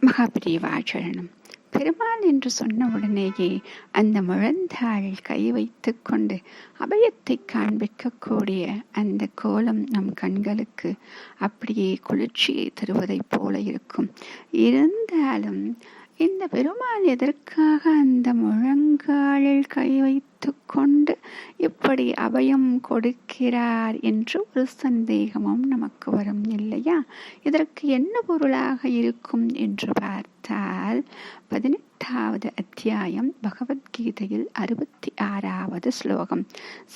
மகாபிரிவாச்சரணம். பெருமாள் என்று சொன்ன உடனேயே அந்த முழந்தாள் கை வைத்து கொண்டு அபயத்தை காண்பிக்கக்கூடிய அந்த கோலம் நம் கண்களுக்கு அப்படியே குளிர்ச்சியை தருவதைப் போல இருக்கும். இருந்தாலும் இந்த பெருமாள் எதற்காக அந்த முழங்காலில் கை வைத்து கொண்டு இப்படி அபயம் கொடுக்கிறார் என்று ஒரு சந்தேகமும் நமக்கு வரும் இல்லையா? இதற்கு என்ன பொருளாக இருக்கும் என்று பார்த்தால் பதினெட்டாவது அத்தியாயம் பகவத்கீதையில் அறுபத்தி ஆறாவது ஸ்லோகம்.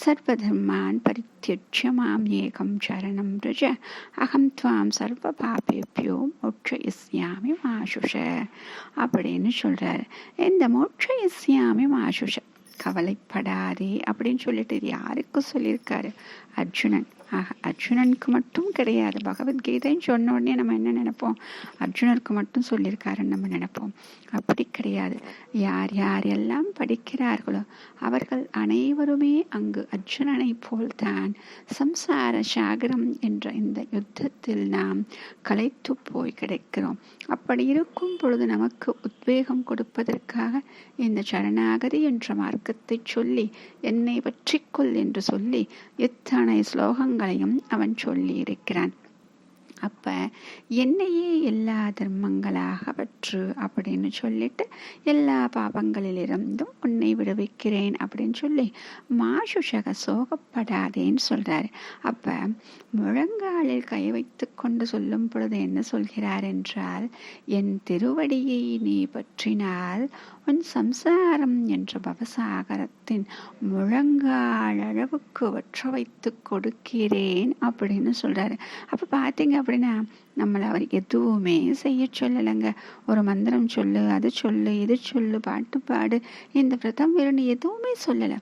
சர்வதர்மான் பரித்தியட்ச மாம் ஏகம் சரணம் ருஜ அகம் துவாம் சர்வ பாபேபியோ மோட்சயிஸ்யாமி மாசுஷ அப்படின்னு சொல்றாரு. இந்த மோட்சயிஸ்யாமி மாசுஷ கவலைப்படாதே அப்படின்னு சொல்லிட்டு இது யாருக்கு சொல்லியிருக்காரு அர்ஜுனன். ஆக அர்ஜுனனுக்கு மட்டும் கிடையாது. பகவத்கீதைன்னு சொன்ன உடனே நம்ம என்ன நினைப்போம்? அர்ஜுனருக்கு மட்டும் சொல்லியிருக்காருன்னு நம்ம நினைப்போம். அப்படி கிடையாது. யார் யார் எல்லாம் படிக்கிறார்களோ அவர்கள் அனைவருமே அங்கு அர்ஜுனனை போல்தான். சம்சார சாகரம் என்ற இந்த யுத்தத்தில் நாம் களைத்து போய் கிடைக்கிறோம். அப்படி இருக்கும் பொழுது நமக்கு உத்வேகம் கொடுப்பதற்காக இந்த சரணாகதி என்ற மார்க்கத்தை சொல்லி என்னை பற்றிக்கொள் என்று சொல்லி எத்தனை ஸ்லோகங்களையும் அவன் சொல்லியிருக்கிறான். அப்போ என்னையே எல்லா தர்மங்களாக பற்று அப்படின்னு சொல்லிட்டு எல்லா பாவங்களிலிருந்தும் உன்னை விடுவிக்கிறேன் அப்படின்னு சொல்லி மாசுஷக சோகப்படாதேன்னு சொல்கிறார் அப்போ முழங்காலில் கை வைத்து கொண்டு சொல்லும் பொழுது என்ன சொல்கிறார் என்றால் என் திருவடியை நீ பற்றினால் உன் சம்சாரம் என்ற பவசாகரத்தின் முழங்கால் அளவுக்கு வற்ற வைத்து கொடுக்கிறேன் அப்படின்னு சொல்கிறாரு அப்போ பார்த்தீங்க பாத்தீங்க அப்படின்னா நம்மளை அவர் எதுவுமே செய்ய சொல்லலைங்க. ஒரு மந்திரம் சொல்லு அது சொல்லு இது சொல்லு பாட்டு பாடு. இந்த விரதம் வேணும்னு எதுவுமே சொல்லலை.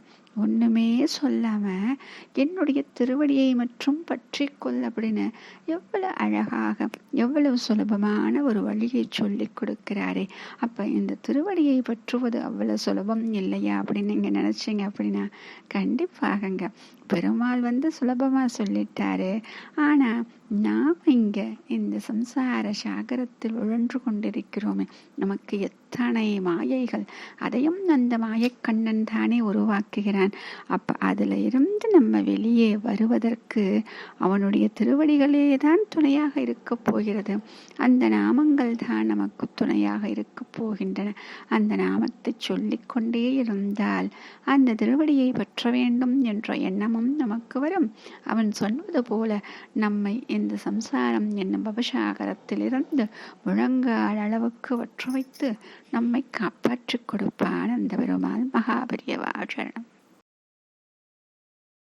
ஒன்றுமே சொல்லாமல் என்னுடைய திருவடியை மற்றும் பற்றி கொள் அப்படின்னு எவ்வளவு அழகாக எவ்வளவு சுலபமான ஒரு வழியை சொல்லி கொடுக்கிறாரே. அப்போ இந்த திருவடியை பற்றுவது அவ்வளோ சுலபம் இல்லையா அப்படின்னு நீங்கள் நினச்சிங்க அப்படின்னா கண்டிப்பாகங்க. பெருமாள் வந்து சுலபமாக சொல்லிட்டாரு. ஆனால் நாம் இங்கே இந்த சம்சார சாகரத்தில் உழன்று கொண்டிருக்கிறோமே. நமக்கு எத்தனை மாயைகள்? அதையும் அந்த மாயக்கண்ணன் தானே உருவாக்குகிறான். அப்போ அதில் இருந்து நம்ம வெளியே வருவதற்கு அவனுடைய திருவடிகளே தான் துணையாக இருக்க போகிறது. அந்த நாமங்கள் தான் நமக்கு துணையாக இருக்க போகின்றன. அந்த நாமத்தை சொல்லிக்கொண்டே இருந்தால் அந்த திருவடியை பற்ற வேண்டும் என்ற எண்ணமும் நமக்கு வரும். அவன் சொன்னது போல நம்மை இந்த சம்சாரம் என்னும் பவசாகரத்திலிருந்து முழங்கால் அளவுக்கு வற்ற வைத்து நம்மை காப்பாற்றிக் கொடுப்பான். அந்த பெருமாள் மகாபரியவாச்சரணம்